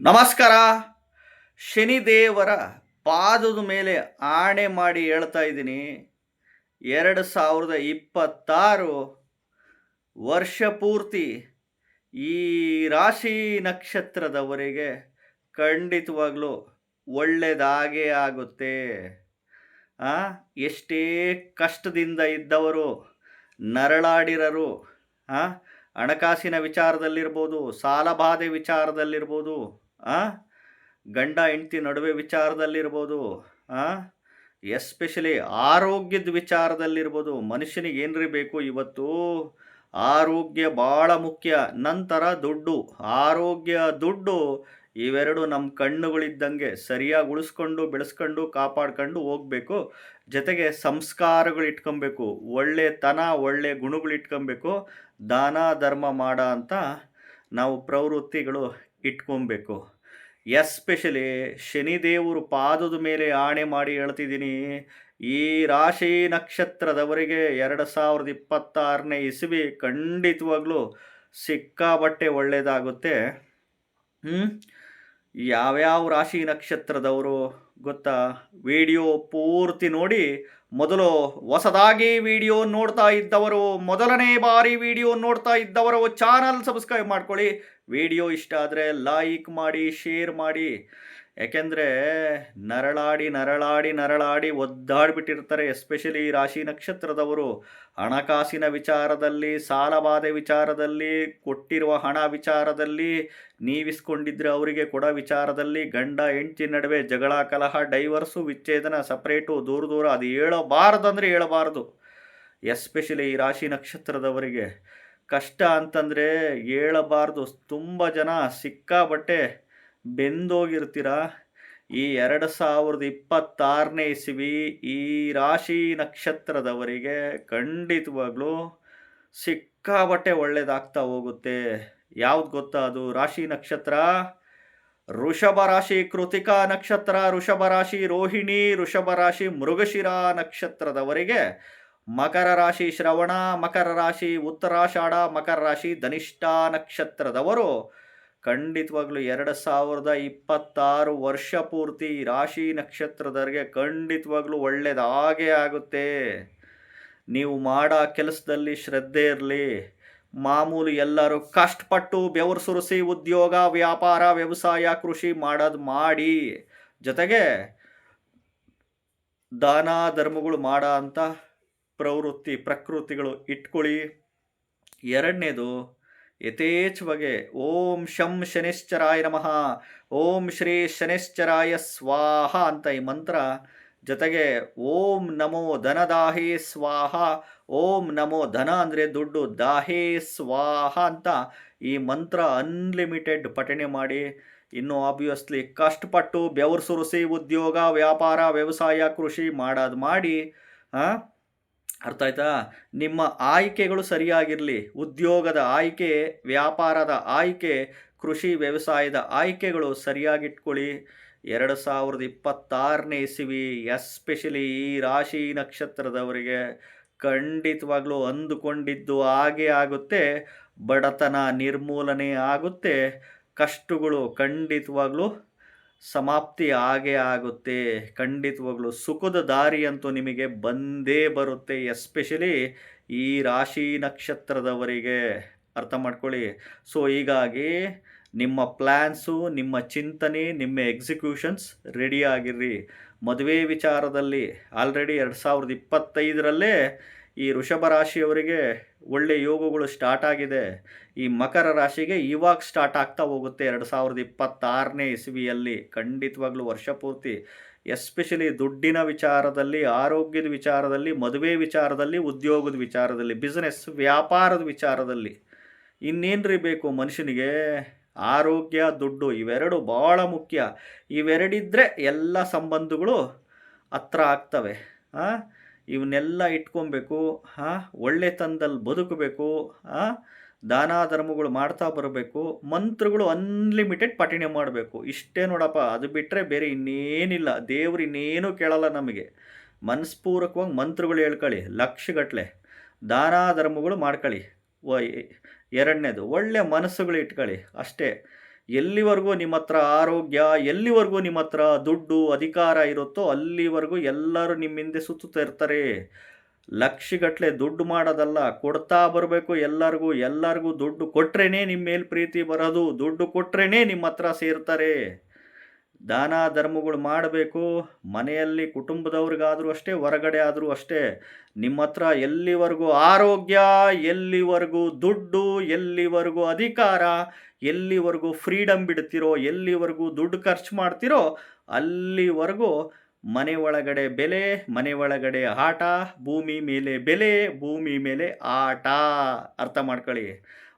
ನಮಸ್ಕಾರ. ಶನಿದೇವರ ಪಾದದ ಮೇಲೆ ಆಣೆ ಮಾಡಿ ಹೇಳ್ತಾ ಇದ್ದೀನಿ. ಎರಡು ಸಾವಿರದ ಇಪ್ಪತ್ತಾರು ವರ್ಷ ಪೂರ್ತಿ ಈ ರಾಶಿ ನಕ್ಷತ್ರದವರಿಗೆ ಖಂಡಿತವಾಗ್ಲೂ ಒಳ್ಳೆಯದಾಗೇ ಆಗುತ್ತೆ. ಎಷ್ಟೇ ಕಷ್ಟದಿಂದ ಇದ್ದವರು, ನರಳಾಡಿರರು ಹಣಕಾಸಿನ ವಿಚಾರದಲ್ಲಿರ್ಬೋದು, ಸಾಲಬಾಧೆ ವಿಚಾರದಲ್ಲಿರ್ಬೋದು ಆ, ಗಂಡ ಹೆಂಡತಿ ನಡುವೆ ವಿಚಾರದಲ್ಲಿರ್ಬೋದು ಎಸ್ಪೆಷಲಿ ಆರೋಗ್ಯದ ವಿಚಾರದಲ್ಲಿರ್ಬೋದು ಮನುಷ್ಯನಿಗೆ ಏನ್ರಿ ಬೇಕು ಇವತ್ತು? ಆರೋಗ್ಯ ಭಾಳ ಮುಖ್ಯ. ನಂತರ ದುಡ್ಡು. ಆರೋಗ್ಯ ದುಡ್ಡು ಇವೆರಡು ನಮ್ಮ ಕಣ್ಣುಗಳಿದ್ದಂಗೆ ಸರಿಯಾಗಿ ಉಳಿಸ್ಕೊಂಡು ಬೆಳೆಸ್ಕೊಂಡು ಕಾಪಾಡ್ಕೊಂಡು ಹೋಗ್ಬೇಕು. ಜೊತೆಗೆ ಸಂಸ್ಕಾರಗಳು ಇಟ್ಕೊಬೇಕು. ಒಳ್ಳೆತನ ಒಳ್ಳೆ ಗುಣಗಳು ಇಟ್ಕೊಬೇಕು. ದಾನ ಧರ್ಮ ಮಾಡ ಅಂತ ನಾವು ಪ್ರವೃತ್ತಿಗಳು ಇಟ್ಕೊಬೇಕು. ಎಸ್ಪೆಷಲಿ ಶನಿದೇವರು ಪಾದದ ಮೇಲೆ ಆಣೆ ಮಾಡಿ ಹೇಳ್ತಿದ್ದೀನಿ, ಈ ರಾಶಿ ನಕ್ಷತ್ರದವರಿಗೆ ಎರಡು ಸಾವಿರದ ಇಪ್ಪತ್ತಾರನೇ ಇಸವಿ ಖಂಡಿತವಾಗ್ಲೂ ಸಿಕ್ಕಾಬಟ್ಟೆ ಒಳ್ಳೆಯದಾಗುತ್ತೆ ಹ್ಞೂ ಯಾವ್ಯಾವ ರಾಶಿ ನಕ್ಷತ್ರದವರು ಗೊತ್ತಾ? ವಿಡಿಯೋ ಪೂರ್ತಿ ನೋಡಿ. ಮೊದಲು ಹೊಸದಾಗಿ ವಿಡಿಯೋ ನೋಡ್ತಾ ಇದ್ದವರು, ಮೊದಲನೇ ಬಾರಿ ವಿಡಿಯೋ ನೋಡ್ತಾ ಇದ್ದವರು ಚಾನಲ್ ಸಬ್ಸ್ಕ್ರೈಬ್ ಮಾಡ್ಕೊಳ್ಳಿ. ವಿಡಿಯೋ ಇಷ್ಟ ಆದರೆ ಲೈಕ್ ಮಾಡಿ ಶೇರ್ ಮಾಡಿ. ಯಾಕೆಂದರೆ ನರಳಾಡಿ ನರಳಾಡಿ ನರಳಾಡಿ ಒದ್ದಾಡಿಬಿಟ್ಟಿರ್ತಾರೆ ಎಸ್ಪೆಷಲಿ ರಾಶಿ ನಕ್ಷತ್ರದವರು. ಹಣಕಾಸಿನ ವಿಚಾರದಲ್ಲಿ ಸಾಲಬಾಧೆ ವಿಚಾರದಲ್ಲಿ, ಕೊಟ್ಟಿರುವ ಹಣ ವಿಚಾರದಲ್ಲಿ, ನೀವಿಸ್ಕೊಂಡಿದ್ರೆ ಅವರಿಗೆ ಕೊಡೋ ವಿಚಾರದಲ್ಲಿ, ಗಂಡ, ಹೆಂಡತಿ ನಡುವೆ ಜಗಳ, ಕಲಹ ಡೈವರ್ಸು ವಿಚ್ಛೇದನ ಸಪ್ರೇಟು ದೂರ ದೂರ, ಅದು ಹೇಳಬಾರ್ದಂದರೆ ಹೇಳಬಾರದು. ಎಸ್ಪೆಷಲಿ ಈ ರಾಶಿ ನಕ್ಷತ್ರದವರಿಗೆ. ಕಷ್ಟ ಅಂತಂದರೆ ಹೇಳಬಾರ್ದು. ತುಂಬ ಜನ ಸಿಕ್ಕಾಬಟ್ಟೆ ಬೆಂದೋಗಿರ್ತೀರ? ಈ ಎರಡು ಸಾವಿರದ ಇಪ್ಪತ್ತಾರನೇ ಇಸವಿ ಈ ರಾಶಿ ನಕ್ಷತ್ರದವರಿಗೆ ಖಂಡಿತವಾಗ್ಲೂ ಸಿಕ್ಕಾಪಟ್ಟೆ ಒಳ್ಳೇದಾಗ್ತಾ ಹೋಗುತ್ತೆ. ಯಾವ್ದು ಗೊತ್ತಾ ಅದು? ರಾಶಿ ನಕ್ಷತ್ರ? ಋಷಭ ರಾಶಿ ಕೃತಿಕಾ ನಕ್ಷತ್ರ ಋಷಭ ರಾಶಿ ರೋಹಿಣಿ ಋಷಭ ರಾಶಿ ಮೃಗಶಿರ ನಕ್ಷತ್ರದವರಿಗೆ ಮಕರ ರಾಶಿ ಶ್ರವಣ, ಮಕರ ರಾಶಿ ಉತ್ತರಾಷಾಢ, ಮಕರ ರಾಶಿ ಧನಿಷ್ಠ ನಕ್ಷತ್ರದವರು ಖಂಡಿತವಾಗ್ಲೂ ಎರಡು ಸಾವಿರದ ಇಪ್ಪತ್ತಾರು ವರ್ಷ ಪೂರ್ತಿ ರಾಶಿ ನಕ್ಷತ್ರದವರಿಗೆ ಖಂಡಿತವಾಗ್ಲೂ ಒಳ್ಳೆಯದಾಗೇ ಆಗುತ್ತೆ. ನೀವು ಮಾಡೋ ಕೆಲಸದಲ್ಲಿ ಶ್ರದ್ಧೆ ಇರಲಿ. ಮಾಮೂಲು ಎಲ್ಲರೂ ಕಷ್ಟಪಟ್ಟು ಬೆವರು ಸುರಿಸಿ ಉದ್ಯೋಗ, ವ್ಯಾಪಾರ, ವ್ಯವಸಾಯ, ಕೃಷಿ ಮಾಡೋದು ಮಾಡಿ. ಜೊತೆಗೆ ದಾನ ಧರ್ಮಗಳು ಮಾಡೋ ಅಂತ ಪ್ರವೃತ್ತಿ, ಪ್ರಕೃತಿಗಳು ಇಟ್ಕೊಳ್ಳಿ. ಎರಡನೇದು ಯಥೇಚ್ಛವಾಗಿ. ಓಂ ಶಂ ಶನಿಶ್ಚರಾಯ ನಮಃ. ಓಂ ಶ್ರೀ ಶನಿಶ್ಚರಾಯ ಸ್ವಾಹ ಅಂತ ಈ ಮಂತ್ರ ಜೊತೆಗೆ ಓಂ ನಮೋ ಧನದಾಹೇ ಸ್ವಾಹ. ಓಂ ನಮೋ ಧನ ಅಂದರೆ ದುಡ್ಡು, ದಾಹಿ ಸ್ವಾಹ ಅಂತ ಈ ಮಂತ್ರ ಅನ್ಲಿಮಿಟೆಡ್ ಪಠಣೆ ಮಾಡಿ. ಇನ್ನು ಆಬ್ವಿಯಸ್ಲಿ ಕಷ್ಟಪಟ್ಟು ಬೆವರು ಸುರಿಸಿ ಉದ್ಯೋಗ, ವ್ಯಾಪಾರ, ವ್ಯವಸಾಯ, ಕೃಷಿ ಮಾಡೋದು ಮಾಡಿ ಅರ್ಥ ಆಯ್ತಾ? ನಿಮ್ಮ ಆಯ್ಕೆಗಳು ಸರಿಯಾಗಿರಲಿ. ಉದ್ಯೋಗದ ಆಯ್ಕೆ, ವ್ಯಾಪಾರದ ಆಯ್ಕೆ, ಕೃಷಿ ವ್ಯವಸಾಯದ ಆಯ್ಕೆಗಳು ಸರಿಯಾಗಿಟ್ಕೊಳ್ಳಿ. ಎರಡು ಸಾವಿರದ ಇಪ್ಪತ್ತಾರನೇ ಇಸವಿ, ಎಸ್ಪೆಷಲಿ ಈ ರಾಶಿ ನಕ್ಷತ್ರದವರಿಗೆ ಖಂಡಿತವಾಗ್ಲೂ ಅಂದುಕೊಂಡಿದ್ದು ಹಾಗೇ ಆಗುತ್ತೆ. ಬಡತನ ನಿರ್ಮೂಲನೆ ಆಗುತ್ತೆ. ಕಷ್ಟಗಳು ಖಂಡಿತವಾಗ್ಲೂ ಸಮಾಪ್ತಿ ಆಗೇ ಆಗುತ್ತೆ. ಖಂಡಿತವಾಗ್ಲೂ ಸುಖದ ದಾರಿ ಅಂತೂ ನಿಮಗೆ ಬಂದೇ ಬರುತ್ತೆ, ಎಸ್ಪೆಷಲಿ ಈ ರಾಶಿ ನಕ್ಷತ್ರದವರಿಗೆ. ಅರ್ಥ ಮಾಡ್ಕೊಳ್ಳಿ. ಸೊ, ಹೀಗಾಗಿ ನಿಮ್ಮ ಪ್ಲ್ಯಾನ್ಸು ನಿಮ್ಮ ಚಿಂತನೆ, ನಿಮ್ಮ ಎಕ್ಸಿಕ್ಯೂಷನ್ಸ್ ರೆಡಿಯಾಗಿರ್ರಿ ಮದುವೆ ವಿಚಾರದಲ್ಲಿ ಆಲ್ರೆಡಿ ಎರಡು ಸಾವಿರದ ಇಪ್ಪತ್ತೈದರಲ್ಲೇ ಈ ವೃಷಭ ರಾಶಿಯವರಿಗೆ ಒಳ್ಳೆ ಯೋಗಗಳು ಸ್ಟಾರ್ಟ್ ಆಗಿದೆ. ಈ ಮಕರ ರಾಶಿಗೆ ಇವಾಗ ಸ್ಟಾರ್ಟ್ ಆಗ್ತಾ ಹೋಗುತ್ತೆ ಎರಡು ಸಾವಿರದ ಇಪ್ಪತ್ತಾರನೇ ಇಸವಿಯಲ್ಲಿ. ಖಂಡಿತವಾಗ್ಲೂ ವರ್ಷ ಪೂರ್ತಿ ಎಸ್ಪೆಷಲಿ ದುಡ್ಡಿನ ವಿಚಾರದಲ್ಲಿ, ಆರೋಗ್ಯದ ವಿಚಾರದಲ್ಲಿ, ಮದುವೆ ವಿಚಾರದಲ್ಲಿ, ಉದ್ಯೋಗದ ವಿಚಾರದಲ್ಲಿ ಬಿಸ್ನೆಸ್ ವ್ಯಾಪಾರದ ವಿಚಾರದಲ್ಲಿ ಇನ್ನೇನ್ರಿ ಬೇಕು ಮನುಷ್ಯನಿಗೆ? ಆರೋಗ್ಯ, ದುಡ್ಡು ಇವೆರಡು ಭಾಳ ಮುಖ್ಯ. ಇವೆರಡಿದ್ದರೆ ಎಲ್ಲ ಸಂಬಂಧಗಳು ಹತ್ರ ಆಗ್ತವೆ. ಹಾಂ ಇವನ್ನೆಲ್ಲ ಇಟ್ಕೊಬೇಕು, ಹಾಂ ಒಳ್ಳೆತನದಲ್ಲಿ ಬದುಕಬೇಕು, ಹಾಂ, ದಾನ ಧರ್ಮಗಳು ಮಾಡ್ತಾ ಬರಬೇಕು, ಮಂತ್ರಗಳು ಅನ್ಲಿಮಿಟೆಡ್ ಪಠಣೆ ಮಾಡಬೇಕು. ಇಷ್ಟೇ ನೋಡಪ್ಪ, ಅದು ಬಿಟ್ಟರೆ ಬೇರೆ ಇನ್ನೇನಿಲ್ಲ. ದೇವ್ರು ಇನ್ನೇನೂ ಕೇಳಲ್ಲ ನಮಗೆ. ಮನಸ್ಪೂರ್ವಕವಾಗಿ ಮಂತ್ರಗಳು ಹೇಳ್ಕೊಳ್ಳಿ ಲಕ್ಷಗಟ್ಟಲೆ ದಾನ ಧರ್ಮಗಳು ಮಾಡ್ಕೊಳ್ಳಿ ಎರಡನೇದು, ಒಳ್ಳೆ ಮನಸ್ಸುಗಳು ಇಟ್ಕೊಳ್ಳಿ ಅಷ್ಟೇ. ಎಲ್ಲಿವರೆಗೂ ನಿಮ್ಮ ಹತ್ರ ಆರೋಗ್ಯ, ಎಲ್ಲಿವರೆಗೂ ನಿಮ್ಮ ಹತ್ರ ದುಡ್ಡು, ಅಧಿಕಾರ ಇರುತ್ತೋ ಅಲ್ಲಿವರೆಗೂ ಎಲ್ಲರೂ ನಿಮ್ಮ ಹಿಂದೆ ಸುತ್ತುತ್ತಾ ಇರ್ತಾರೆ. ಲಕ್ಷಗಟ್ಟಲೆ ದುಡ್ಡು ಮಾಡೋದಲ್ಲ, ಕೊಡ್ತಾ ಬರಬೇಕು ಎಲ್ಲರಿಗೂ ಎಲ್ಲರಿಗೂ ದುಡ್ಡು ಕೊಟ್ರೇ ನಿಮ್ಮ ಮೇಲೆ ಪ್ರೀತಿ ಬರೋದು, ದುಡ್ಡು ಕೊಟ್ರೇ ನಿಮ್ಮ ಹತ್ರ ಸೇರ್ತಾರೆ. ದಾನ ಧರ್ಮಗಳು ಮಾಡಬೇಕು, ಮನೆಯಲ್ಲಿ ಕುಟುಂಬದವ್ರಿಗಾದರೂ ಅಷ್ಟೇ, ಹೊರಗಡೆ ಆದರೂ ಅಷ್ಟೇ ನಿಮ್ಮ ಹತ್ರ ಎಲ್ಲಿವರೆಗೂ ಆರೋಗ್ಯ, ಎಲ್ಲಿವರೆಗೂ ದುಡ್ಡು, ಎಲ್ಲಿವರೆಗೂ ಅಧಿಕಾರ, ಎಲ್ಲಿವರೆಗೂ ಫ್ರೀಡಮ್ ಬಿಡ್ತಿರೋ, ಎಲ್ಲಿವರೆಗೂ ದುಡ್ಡು ಖರ್ಚು ಮಾಡ್ತಿರೋ, ಅಲ್ಲಿವರೆಗೂ ಮನೆ ಒಳಗಡೆ ಬೆಲೆ, ಮನೆ ಒಳಗಡೆ ಆಟ, ಭೂಮಿ ಮೇಲೆ ಬೆಲೆ, ಭೂಮಿ ಮೇಲೆ ಆಟ. ಅರ್ಥ ಮಾಡ್ಕೊಳ್ಳಿ.